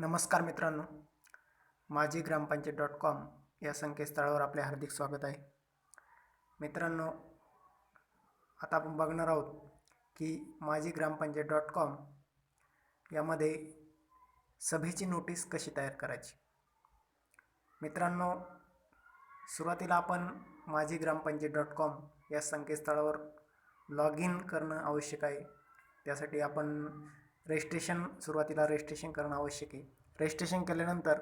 नमस्कार मित्रांनो. माझी ग्रामपंचायत डॉट कॉम या संकेतस्थळावर आपले हार्दिक स्वागत आहे. मित्रांनो आता आपण बघणार आहोत की माझी ग्रामपंचायत डॉट कॉम यामध्ये सभेची नोटीस कशी तयार करायची? मित्रांनो सुरुवातीला आपण माझी ग्रामपंचायत डॉट कॉम या संकेतस्थळावर लॉग इन करणं आवश्यक आहे. त्यासाठी आपण रजिस्ट्रेशन सुरुवातीला रजिस्ट्रेशन करणं आवश्यक आहे. रजिस्ट्रेशन केल्यानंतर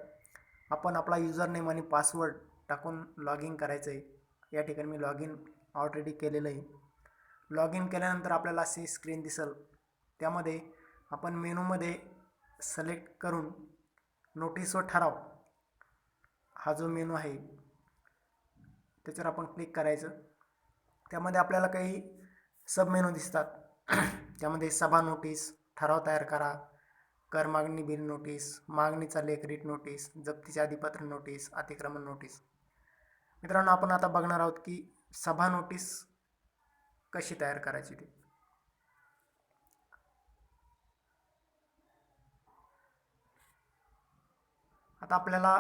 आपण आपला युजर नेम आणि पासवर्ड टाकून लॉग इन करायचं आहे. या ठिकाणी मी लॉग इन ऑलरेडी केलेलं आहे. लॉग इन केल्यानंतर आपल्याला अशी स्क्रीन दिसेल. त्यामध्ये आपण मेनूमध्ये सिलेक्ट करून नोटीस व ठराव. हा जो मेनू आहे त्याच्यावर आपण क्लिक करायचं. त्यामध्ये आपल्याला काही सब मेनू दिसतात. त्यामध्ये सभा नोटीस ठराव तयार करा. कर मागणी बिल नोटीस मागणीचा लेख रीट नोटीस जप्तीचे अधिपत्र नोटीस अतिक्रमण नोटीस. मित्रांनो आपण आता बघणार आहोत की सभा नोटीस कशी तयार करायची ती. आता आपल्याला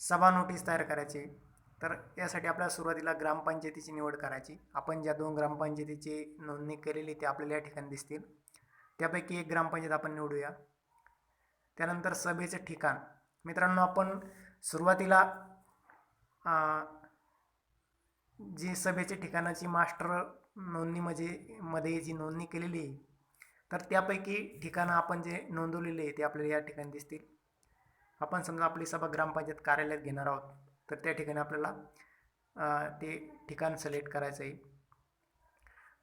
सभा नोटीस तयार करायची तर यासाठी आपल्याला सुरुवातीला ग्रामपंचायतीची निवड करायची. आपण ज्या दोन ग्रामपंचायतीची नोंदणी केलेली ते आपल्याला या ठिकाणी दिसतील. त्यापैकी एक ग्रामपंचायत आपण निवडूया. त्यानंतर सभेचे ठिकाण. मित्रांनो आपण सुरुवातीला जी सभेच्या ठिकाणाची मास्टर नोंदणी म्हणजे मध्ये जी नोंदणी केलेली आहे तर त्यापैकी ठिकाणं आपण जे नोंदवलेले आहे ते आपल्याला या ठिकाणी दिसतील. आपण समजा आपली सभा ग्रामपंचायत कार्यालयात घेणार आहोत तर त्या ठिकाणी आपल्याला ते ठिकाण सिलेक्ट करायचं आहे.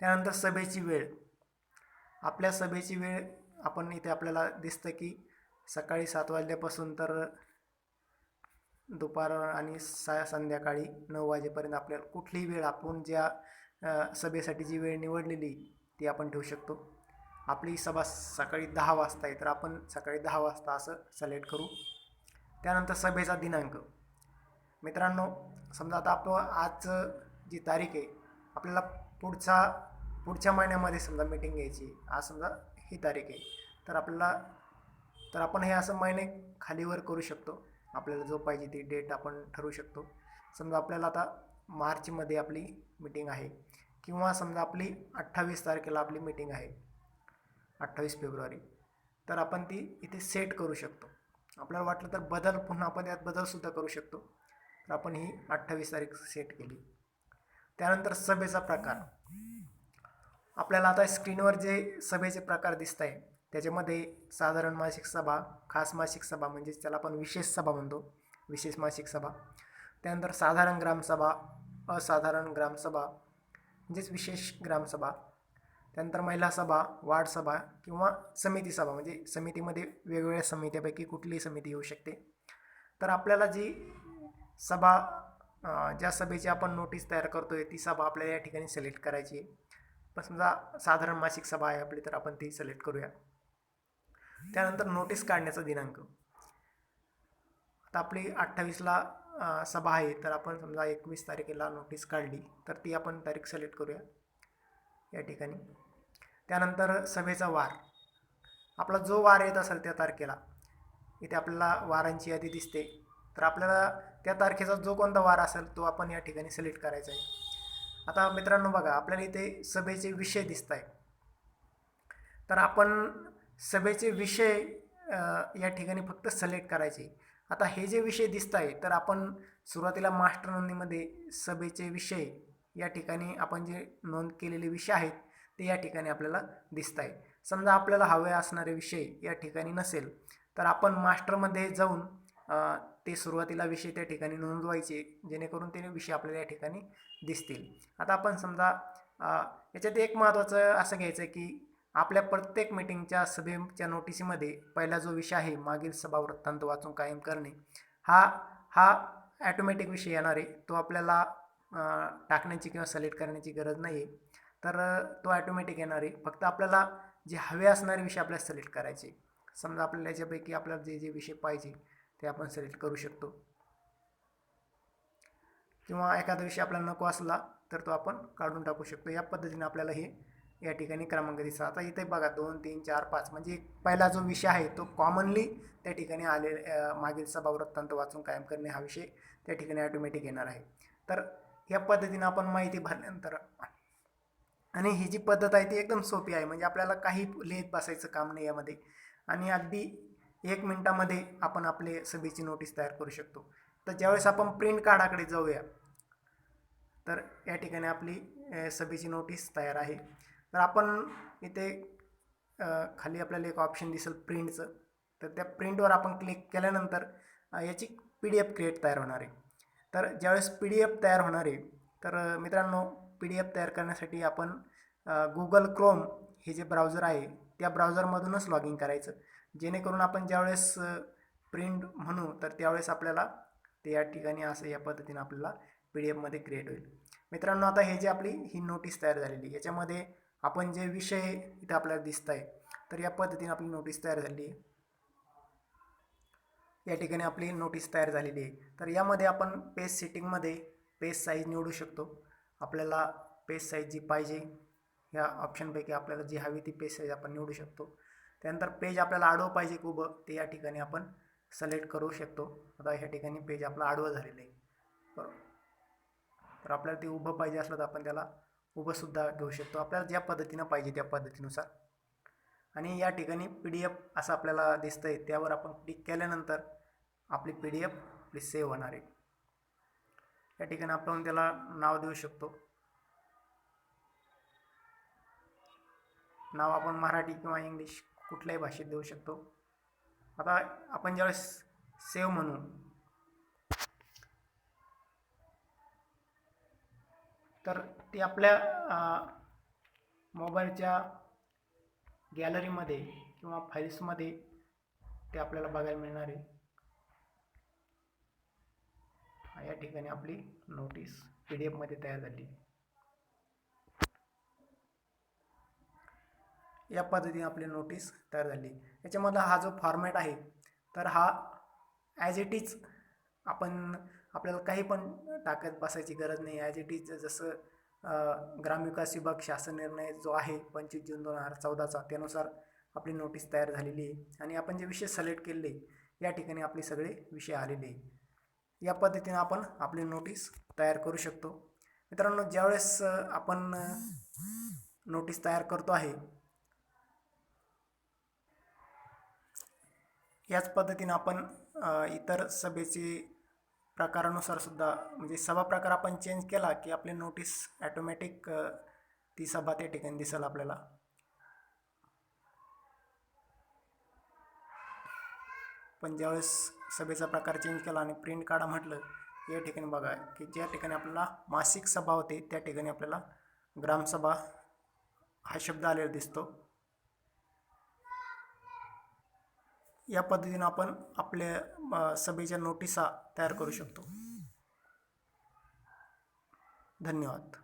त्यानंतर सभेची वेळ. आपल्या सभेची वेळ आपण इथे आपल्याला दिसतं की सकाळी सात वाजल्यापासून तर दुपार आणि सा संध्याकाळी नऊ वाजेपर्यंत आपल्याला कुठलीही वेळ आपण ज्या सभेसाठी जी वेळ निवडलेली ती आपण ठेवू शकतो. आपली सभा सकाळी दहा वाजता आहे तर आपण सकाळी दहा वाजता असं सिलेक्ट करू. त्यानंतर सभेचा दिनांक. मित्रांनो समजा आता आपण आज जी तारीख आहे आपल्याला पुढचा पुढच्या महिन्यामध्ये समजा मीटिंग घ्यायची. आज समजा ही तारीख आहे. तर आपल्याला तर आपण हे असं महिने खालीवर करू शकतो. आपल्याला जो पाहिजे ती डेट आपण ठरवू शकतो. समजा आपल्याला आता मार्चमध्ये आपली मीटिंग आहे. किंवा समजा आपली अठ्ठावीस तारखेला आपली मीटिंग आहे. अठ्ठावीस फेब्रुवारी. तर आपण ती इथे सेट करू शकतो. आपल्याला वाटलं तर बदल पुन्हा आपण यात बदलसुद्धा करू शकतो. तर आपण ही अठ्ठावीस तारीख सेट केली. त्यानंतर सभेचा प्रकार. आपल्याला आता स्क्रीनवर जे सभेचे प्रकार दिसत आहे त्याच्यामध्ये साधारण मासिक सभा खास मासिक सभा म्हणजे त्याला आपण विशेष सभा म्हणतो विशेष मासिक सभा. त्यानंतर साधारण ग्रामसभा असाधारण ग्रामसभा म्हणजेच विशेष ग्रामसभा त्यानंतर महिला सभा वार्ड सभा किंवा समिती सभा म्हणजे समितीमध्ये वेगवेगळ्या समित्यापैकी कुठलीही समिती येऊ शकते. तर आपल्याला जी सभा ज्या सभेची आपण नोटीस तयार करतो आहे ती सभा आपल्याला या ठिकाणी सिलेक्ट करायची आहे. पण समजा साधारण मासिक सभा आहे आपली तर आपण ती सिलेक्ट करूया. त्यानंतर नोटीस काढण्याचा दिनांक. आता आपली अठ्ठावीसला सभा आहे तर आपण समजा एकवीस तारखेला नोटीस काढली तर ती आपण तारीख सिलेक्ट करूया या ठिकाणी. त्यानंतर सभेचा वार. आपला जो वार येत असेल त्या तारखेला इथे आपल्याला वारांची यादी दिसते. तर आपल्याला त्या तारखेचा जो कोणता वार असेल तो आपण या ठिकाणी सिलेक्ट करायचा आहे. आता मित्रांनो बघा आपल्याला इथे सभेचे विषय दिसत आहे तर आपण सभेचे विषय या ठिकाणी फक्त सिलेक्ट करायचे. आता हे जे विषय दिसत आहे तर आपण सुरुवातीला मास्टर नोंदणीमध्ये सभेचे विषय या ठिकाणी आपण जे नोंद केलेले विषय आहेत ते या ठिकाणी आपल्याला दिसत आहे समजा आपल्याला हवे असणारे विषय या ठिकाणी नसेल तर आपण मास्टरमध्ये जाऊन ते सुरुवातीला विषय त्या ठिकाणी नोंदवायचे जेणेकरून ते विषय आपल्याला या ठिकाणी दिसतील. आता आपण समजा याच्यात एक महत्त्वाचं असं घ्यायचं आहे की आपल्या प्रत्येक मीटिंगच्या सभेच्या नोटिसीमध्ये पहिला जो विषय आहे मागील सभा वृत्तांत वाचून कायम करणे हा हा ॲटोमॅटिक विषय येणार आहे. तो आपल्याला टाकण्याची किंवा सिलेक्ट करण्याची गरज नाही आहे तर तो ॲटोमॅटिक येणार आहे. फक्त आपल्याला जे हवे असणारे विषय आपल्याला सिलेक्ट करायचे. समजा आपल्याला याच्यापैकी आपल्याला जे जे विषय पाहिजे ते आपण सिलेक्ट करू शकतो. किंवा एखादा विषय आपल्याला नको असला तर तो आपण काढून टाकू शकतो. या पद्धतीने आपल्याला हे या ठिकाणी क्रमांक दिसतात. आता इथे बघा दोन तीन चार पाच. म्हणजे पहिला जो विषय आहे तो कॉमनली त्या ठिकाणी आले मागील सभावृत्तांत वाचून कायम करणे हा विषय त्या ठिकाणी ऑटोमॅटिक येणार आहे. तर या पद्धतीने आपण माहिती भरल्यानंतर आणि ही जी पद्धत आहे ती एकदम सोपी आहे. म्हणजे आपल्याला काही लिहित बसायचं काम नाही यामध्ये. आणि अगदी एक मिनटामध्ये आपण आपले सभेची नोटीस तयार करू शकतो. तर ज्यावेळेस आपण प्रिंट कार्डाकडे जाऊया तर या ठिकाणी आपली सभेची नोटीस तयार आहे. तर आपण इथे खाली आपल्याला एक ऑप्शन दिसेल प्रिंटचं तर त्या प्रिंटवर आपण क्लिक केल्यानंतर याची पी डी एफ क्रिएट तयार होणार आहे. तर ज्यावेळेस पी डी एफ तयार होणार आहे तर मित्रांनो पी डी एफ तयार करण्यासाठी आपण गुगल क्रोम हे जे ब्राउझर आहे त्या ब्राउझरमधूनच लॉग इन करायचं. जेणेकरून आपण ज्यावेळेस प्रिंट म्हणू तर त्यावेळेस आपल्याला ते या ठिकाणी असं या पद्धतीने आपल्याला पी डी एफमध्ये क्रिएट होईल. मित्रांनो आता हे जे आपली ही नोटीस तयार झालेली याच्यामध्ये आपण जे विषय इथं आपल्याला दिसत आहे तर या पद्धतीने आपली नोटीस तयार झालेली आहे. या ठिकाणी आपली नोटीस तयार झालेली आहे. तर यामध्ये आपण पेज सेटिंगमध्ये पेज साईज निवडू शकतो. आपल्याला पेज साईज जी पाहिजे ह्या ऑप्शनपैकी आपल्याला जी हवी ती पेज साईज आपण निवडू शकतो. त्यानंतर पेज आपल्याला आडवं पाहिजे की उभं ते या ठिकाणी आपण सिलेक्ट करू शकतो. आता ह्या ठिकाणी पेज आपलं आडवं झालेलं आहे. बरोबर. तर आपल्याला ते उभं पाहिजे असलं तर आपण त्याला उभंसुद्धा घेऊ शकतो. आपल्याला ज्या पद्धतीनं पाहिजे त्या पद्धतीनुसार. आणि या ठिकाणी पी डी एफ असं आपल्याला दिसतं आहे त्यावर आपण क्लिक केल्यानंतर आपली पी डी एफ आपली सेव्ह होणार आहे. या ठिकाणी आपण त्याला नाव देऊ शकतो. नाव आपण मराठी किंवा इंग्लिश कुठल्याही भाषेत देऊ शकतो. आता आपण ज्यावेळेस सेव म्हणू. तर ते आपल्या मोबाईलच्या गॅलरीमध्ये किंवा फाईल्समध्ये ते आपल्याला बघायला मिळणार आहे. या ठिकाणी आपली नोटीस पी डी एफमध्ये तयार झाली. या पद्धतीने आपली नोटीस तयार झाली. याच्यामधला हा जो फॉर्मॅट आहे तर हा ॲज इट इज आपण आपल्याला काही पण टाकत बसायची गरज नाही. ॲज इट इज जसं ग्रामविकास विभाग शासन निर्णय जो आहे पंचवीस जून दोन हजार चौदाचा त्यानुसार आपली नोटीस तयार झालेली आहे. आणि आपण जे विषय सिलेक्ट केलेले या ठिकाणी आपले सगळे विषय आलेले आहे या पद्धतीने आपण आपली नोटीस तयार करू शकतो. मित्रांनो ज्यावेळेस आपण नोटीस तयार करतो आहे याच पद्धतीनं आपण इतर सभेचे प्रकारानुसार सुद्धा म्हणजे सभा प्रकार आपण चेंज केला की आपली नोटीस ॲटोमॅटिक ती सभा त्या ठिकाणी दिसेल आपल्याला. पण ज्यावेळेस सभेचा प्रकार चेंज केला आणि प्रिंट काढा म्हटलं या ठिकाणी बघा की ज्या ठिकाणी आपल्याला मासिक सभा होते त्या ठिकाणी आपल्याला ग्रामसभा हा शब्द आलेला दिसतो. या पद्धतीनं आपण आपल्या सभेच्या नोटिसा तयार करू शकतो. धन्यवाद.